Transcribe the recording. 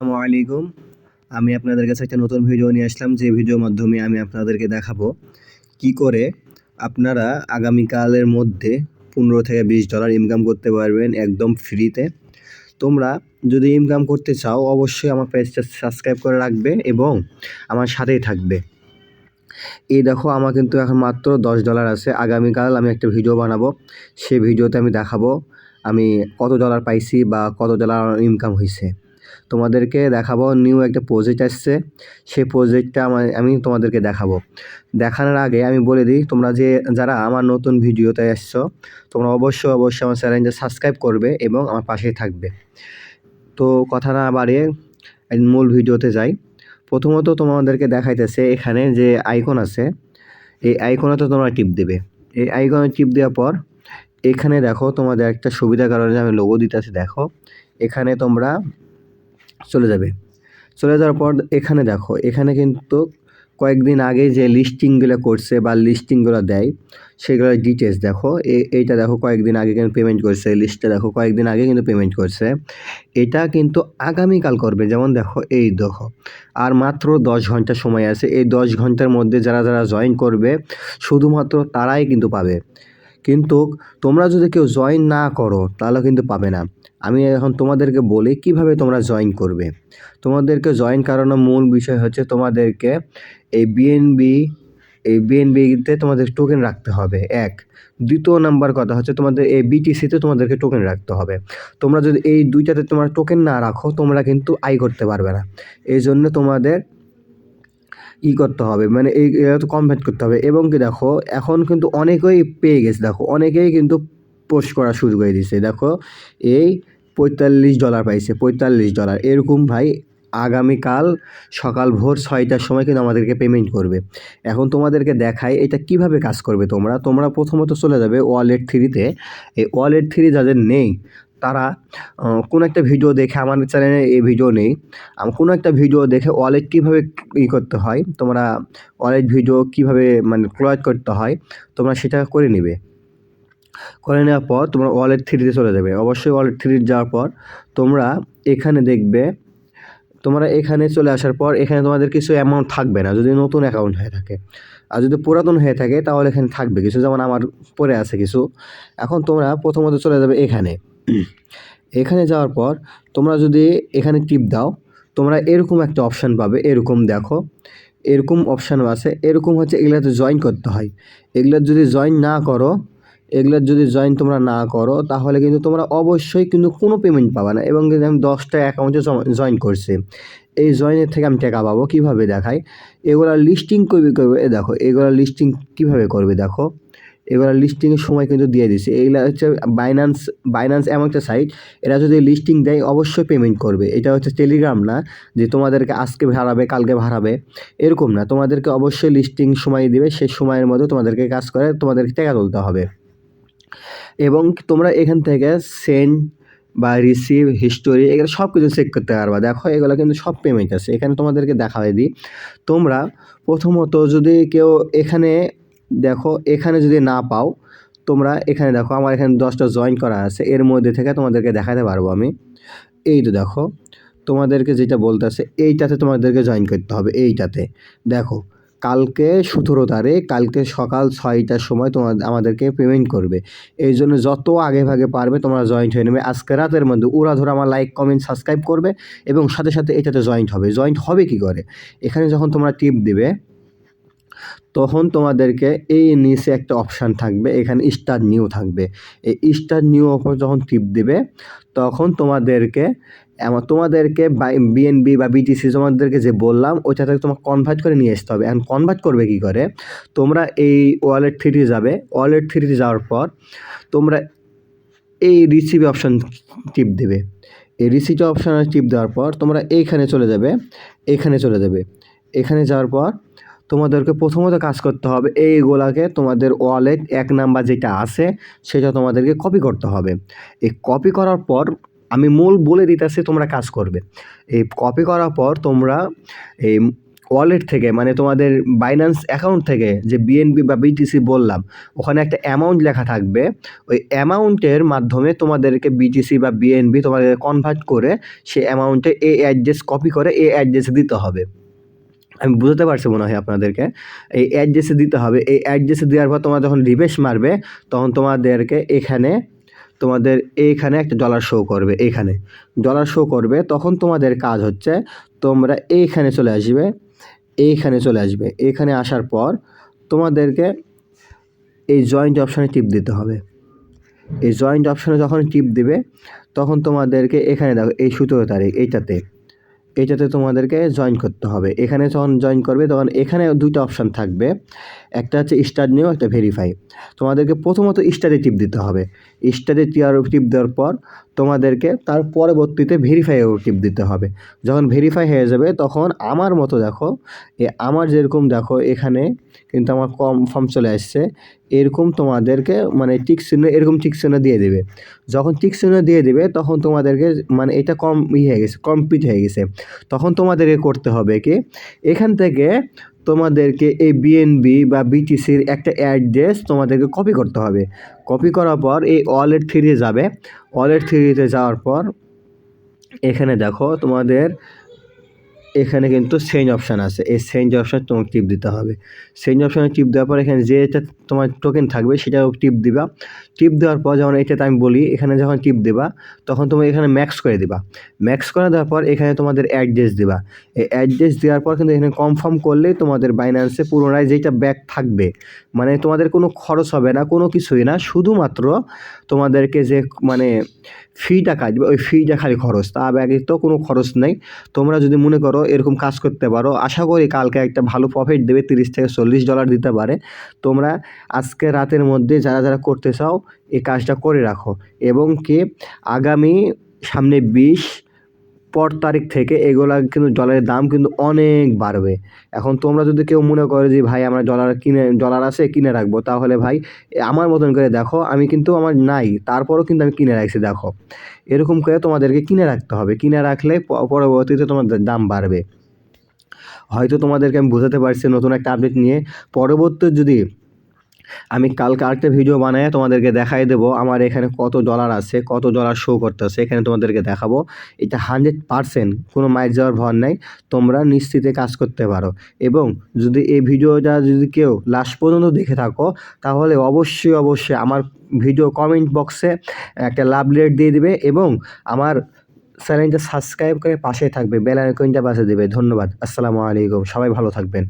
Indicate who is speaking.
Speaker 1: আসসালামু আলাইকুম। আমি আপনাদের কাছে একটা নতুন ভিডিও নিয়ে আসলাম, যে ভিডিওর মাধ্যমে আমি আপনাদেরকে দেখাবো কি করে আপনারা আগামীকালের মধ্যে পনেরো থেকে বিশ ডলার ইনকাম করতে পারবেন একদম ফ্রিতে তোমরা যদি ইনকাম করতে চাও, অবশ্যই আমার পেজটা সাবস্ক্রাইব করে রাখবে এবং আমার সাথেই থাকবে। এই দেখো, আমার কিন্তু এখন মাত্র দশ ডলার আছে। আগামীকাল আমি একটা ভিডিও বানাবো। সেই ভিডিওতে আমি দেখাবো আমি কত ডলার পাইছি বা কত ডলার ইনকাম হয়েছে তোমাদেরকে দেখাবো নিউ একটা প্রজেক্ট আসছে। সেই প্রজেক্টটা আমার আমি তোমাদেরকে দেখাবো। দেখানোর আগে আমি বলে দিই, তোমরা যে, যারা আমার নতুন ভিডিওতে এসছো তোমরা অবশ্যই অবশ্যই আমার চ্যানেলটা সাবস্ক্রাইব করবে এবং আমার পাশেই থাকবে। তো কথা না বাড়িয়ে মূল ভিডিওতে যাই। প্রথমত তোমাদেরকে দেখাইতেছে এখানে যে আইকন আছে। এই আইকনে তো তোমরা টিপ দেবে। এই আইকনে টিপ দেওয়ার পর, এখানে দেখো তোমাদের একটা সুবিধার কারণে আমি লোগো দিতেছি, দেখো। এখানে তোমরা চলে যাবে। চলে যাওয়ার পর এখানে দেখো, এখানে কিন্তু কয়েকদিন আগে যে লিস্টিংগুলো করছে বা লিস্টিংগুলো দেয়, সেগুলোর ডিটেলস দেখো। এইটা দেখো কয়েকদিন আগে কিন্তু পেমেন্ট করছে লিস্টটা দেখো কয়েকদিন আগে কিন্তু পেমেন্ট করছে। এটা কিন্তু আগামীকাল করবে, যেমন দেখো এই দেখো, আর মাত্র দশ ঘণ্টা সময় আছে। এই দশ ঘণ্টার মধ্যে যারা যারা জয়েন করবে, শুধুমাত্র তারাই কিন্তু পাবে। কিন্তু তোমরা যদি কেউ জয়েন না করো, তাহলে কিন্তু পাবে না। আমি এখন তোমাদেরকে বলি কীভাবে তোমরা জয়েন করবে। তোমাদেরকে জয়েন করানোর মূল বিষয় হচ্ছে তোমাদেরকে এই বিএনবি এই বিএনবিতে তোমাদের টোকেন রাখতে হবে। এক। দ্বিতীয় নাম্বার কথা হচ্ছে তোমাদের এই বিটিসিতে তোমাদেরকে টোকেন রাখতে হবে। তোমরা যদি এই দুইটাতে তোমার টোকেন না রাখো, তোমরা কিন্তু আই করতে পারবে না। এই জন্য তোমাদের ই করতে হবে মানে এই কনভার্ট করতে হবে। এবং কি দেখো, এখন কিন্তু অনেকেই পেয়ে গেছে, দেখো, অনেকেই কিন্তু পোস্ট করা শুরু করে দিয়েছে। দেখো, এই পঁয়তাল্লিশ ডলার পাইছে, পঁয়তাল্লিশ ডলার এরকম ভাই, আগামীকাল সকাল ভোর ছয়টার সময় কিন্তু আমাদেরকে পেমেন্ট করবে। এখন তোমাদেরকে দেখাই এটা কীভাবে কাজ করবে তোমরা। তোমরা প্রথমত চলে যাবে ওয়ালেট থ্রিতে এই ওয়ালেট থ্রি যাদের নেই তারা কোনো একটা ভিডিও দেখে, আমার চ্যানেলে এই ভিডিও নেই। কোনো একটা ভিডিও দেখে ওয়ালেট কীভাবে ই করতে হয়, তোমরা ওয়ালেট ভিডিও কীভাবে মানে ক্রয় করতে হয়, তোমরা সেটা করে নেবে। করে নেওয়ার পর তোমরা ওয়ালেট থ্রিতে চলে যাবে। অবশ্যই ওয়ালেট থ্রি যাওয়ার পর তোমরা এখানে দেখবে, তোমরা এখানে চলে আসার পর এখানে তোমাদের কিছু অ্যামাউন্ট থাকবে না, যদি নতুন অ্যাকাউন্ট হয়ে থাকে। আর যদি পুরাতন হয়ে থাকে, তাহলে এখানে থাকবে কিছু। যেমন আমার পরে আছে কিছু। এখন তোমরা প্রথমত চলে যাবে এখানে। এখানে যাওয়ার পর তোমরা যদি এখানে টিপ দাও, তোমরা এরকম একটা অপশান পাবে, এরকম দেখো, এরকম অপশানও আছে, এরকম হচ্ছে এগুলাতে জয়েন করতে হয়। এগুলার যদি জয়েন না করো এগুলোর যদি জয়েন তোমরা না করো, তাহলে কিন্তু তোমরা অবশ্যই কিন্তু কোনো পেমেন্ট পাবে না এবং কিন্তু আমি দশটা অ্যাকাউন্টে জয়েন করছি। এই জয়েনের থেকে আমি টাকা পাবো। কীভাবে দেখাই? এগুলো লিস্টিং করবে করবে দেখো, এগুলো লিস্টিং কীভাবে করবে দেখো। এগুলো লিস্টিংয়ের সময় কিন্তু দিয়ে দিছে এইগুলো হচ্ছে বাইন্যান্স বাইন্যান্স এমন একটা সাইট এরা যদি লিস্টিং দেয় অবশ্যই পেমেন্ট করবে। এটা হচ্ছে টেলিগ্রাম না, যে তোমাদেরকে আজকে ভাড়াবে কালকে ভাড়াবে এরকম না। তোমাদেরকে অবশ্যই লিস্টিং সময় দিবে, সেই সময়ের মধ্যে তোমাদেরকে কাজ করে, তোমাদেরকে টাকা তুলতে হবে। এবং তোমরা এখান থেকে সেন্ড বা রিসিভ হিস্টোরি এগুলো সব কিছু চেক করতে পারবা। দেখো, এগুলো কিন্তু সব পেমেন্ট আছে। এখানে তোমাদেরকে দেখা হয় দিই তোমরা প্রথমত যদি কেউ এখানে দেখো, এখানে যদি না পাও, তোমরা এখানে দেখো, আমার এখানে দশটা জয়েন করা আছে, এর মধ্যে থেকে তোমাদেরকে দেখাতে পারব আমি। এই তো দেখো, তোমাদেরকে যেটা বলতেছে এইটাতে তোমাদেরকে জয়েন করতে হবে, এইটাতে। দেখো, কালকে সতেরো তারিখ, কালকে সকাল ছয়টার সময় তোমার আমাদেরকে পেমেন্ট করবে। এই জন্য যত আগে ভাগে পারবে, তোমরা জয়েন্ট হয়ে নেবে। আজকে রাতের মধ্যে ওরা ধরো আমার লাইক কমেন্ট সাবস্ক্রাইব করবে এবং সাথে সাথে এটাতে জয়েন্ট হবে। জয়েন্ট হবে কি করে? এখানে যখন তোমরা টিপ দিবে তখন তোমাদেরকে এই নিচে একটা অপশান থাকবে, এখানে স্টার নিউ থাকবে। এই স্টার নিউ ওপর যখন টিপ দেবে, তখন তোমাদেরকে এমন, তোমাদেরকে বিএনবি বা বিটিসি তোমাদেরকে যে বললাম, ওইটা থেকে তোমাকে কনভার্ট করে নিয়ে আসতে হবে। এখন কনভার্ট করবে কী করে? তোমরা এই ওয়ালেট থ্রিতে যাবে। ওয়ালেট থ্রিতে যাওয়ার পর তোমরা এই রিসিভ অপশান টিপ দেবে। এই রিসিভ অপশানে টিপ দেওয়ার পর তোমরা এইখানে চলে যাবে, এখানে চলে যাবে। এখানে যাওয়ার পর তোমাদেরকে প্রথমত কাজ করতে হবে এইগুলাকে তোমাদের ওয়ালেট এক নাম্বার যেটা আছে, সেটা তোমাদেরকে কপি করতে হবে। এই কপি করার পর আমি মূল বলে দিতেছি তোমরা কাজ করবে। এই কপি করার পর তোমরা এই ওয়ালেট থেকে মানে তোমাদের বাইন্যান্স অ্যাকাউন্ট থেকে, যে বিএনবি বা বিটিসি বললাম, ওখানে একটা অ্যামাউন্ট লেখা থাকবে। ওই অ্যামাউন্টের মাধ্যমে তোমাদেরকে বিটিসি বা বিএনবি তোমাদের কনভার্ট করে, সে অ্যামাউন্টে এ অ্যাড্রেস কপি করে এ অ্যাড্রেসে দিতে হবে। আমি বুঝতে পারছি মনে হয় আপনাদেরকে। এই অ্যাড্রেসে দিতে হবে। এই অ্যাড্রেসে দেওয়ার পর তোমরা যখন রিফ্রেশ মারবে, তখন তোমাদেরকে এখানে, তোমাদের এইখানে একটা ডলার শো করবে এইখানে ডলার শো করবে, তখন তোমাদের কাজ হচ্ছে, তোমরা এইখানে চলে আসবে এইখানে চলে আসবে। এখানে আসার পর তোমাদেরকে এই জয়েন্ট অপশানে টিপ দিতে হবে। এই জয়েন্ট অপশানে যখন টিপ দিবে, তখন তোমাদেরকে এখানে দেখো, এই সতেরো তারিখ, এইটাতে এইটাতে তোমাদেরকে জয়েন করতে হবে। এখানে যখন জয়েন করবে, তখন এখানে দুইটা অপশান থাকবে। একটা হচ্ছে স্টার নিউ একটা ভেরিফাই তোমাদেরকে প্রথমত স্টারে টিপ দিতে হবে। স্টারে টিয়ার টিপ দেওয়ার পর তোমাদেরকে তার পরবর্তীতে ভেরিফাইও টিপ দিতে হবে। যখন ভেরিফাই হয়ে যাবে, তখন আমার মতো দেখো, এ আমার যেরকম দেখো, এখানে কিন্তু আমার কম ফর্ম চলে আসছে। এরকম তোমাদেরকে মানে টিক চিহ্ন এরকম টিক চিহ্ন দিয়ে দেবে। যখন টিক চিহ্ন দিয়ে দেবে, তখন তোমাদেরকে মানে এটা কম ই হয়ে গেছে কমপ্লিট হয়ে গেছে। তখন তোমাদেরকে করতে হবে কি, এখান থেকে তোমাদেরকে এই বিএনবি বা বিটিসির একটা অ্যাড্রেস তোমাদেরকে কপি করতে হবে। কপি করার পর এই ওয়ালেট থ্রিতে যাবে। ওয়ালেট থ্রিতে যাওয়ার পর এখানে দেখো তোমাদের এখানে কিন্তু চেঞ্জ অপশান আছে। এই চেঞ্জ অপশান তোমাকে টিপ দিতে হবে। চেঞ্জ অপশানে টিপ দেওয়ার পর এখানে যেটা তোমার টোকেন থাকবে, সেটাও টিপ দিবা। টিপ দেওয়ার পর যেমন এটাতে আমি বলি, এখানে যখন টিপ দেবা, তখন তুমি এখানে ম্যাক্স করে দিবা। ম্যাক্স করে দেওয়ার পর এখানে তোমাদের অ্যাড্রেস দিবা। এই অ্যাড্রেস দেওয়ার পর কিন্তু এখানে কনফার্ম করলেই তোমাদের বাইন্যান্সে পুনরায় যেটা ব্যাক থাকবে মানে তোমাদের কোনো খরচ হবে না, কোনো কিছুই না। শুধুমাত্র তোমাদেরকে যে মানে ফিটা কাটবে, ওই ফিটা খালি খরচ। তা ব্যতীত কোনো খরচ নেই। তোমরা যদি মনে করো এরকম কাজ করতে পারো। আশা করি কালকে একটা ভালো প্রফিট দেবে, তিরিশ থেকে চল্লিশ ডলার দিতে পারে। তোমরা আজকে রাতের মধ্যে যারা যারা করতে চাও, এই কাজটা করে রাখো। এবং কি? আগামী সামনে বিশ পর তারিখ থেকে এগুলা কিন্তু ডলারের দাম কিন্তু অনেক বাড়বে। এখন তোমরা যদি কেউ মনে করো যে, ভাই, আমরা ডলার কিনে ডলার আছে, কিনে রাখব। তাহলে ভাই আমার মতন করে দেখো, আমি কিন্তু আমার নাই, তারপরও কিন্তু আমি কিনে রাখছি, দেখো। এরকম করে তোমাদেরকে কিনে রাখতে হবে। কিনে রাখলে পরবর্তীতে তোমাদের দাম বাড়বে। হয়তো তোমাদেরকে আমি বোঝাতে পারছি নতুন একটা আপডেট নিয়ে। পরবর্তী যদি আমি কালকে আরেকটা ভিডিও বানায় তোমাদেরকে দেখাই দেবো আমার এখানে কত ডলার আছে, কত ডলার শো করতেছে, এখানে তোমাদেরকে দেখাবো। এটা হান্ড্রেড পারসেন্ট কোনো মাইর যাওয়ার ভর নাই, তোমরা নিশ্চিতে কাজ করতে পারো। এবং যদি এই ভিডিওটা যদি কেউ লাস্ট পর্যন্ত দেখে থাকো, তাহলে অবশ্যই অবশ্যই আমার ভিডিও কমেন্ট বক্সে একটা লাভ লেট দিয়ে দিবে এবং আমার চ্যানেলটা সাবস্ক্রাইব করে পাশে থাকবে বেল আইকনটা পাশে দেবে। ধন্যবাদ, আসসালামু আলাইকুম, সবাই ভালো থাকবেন।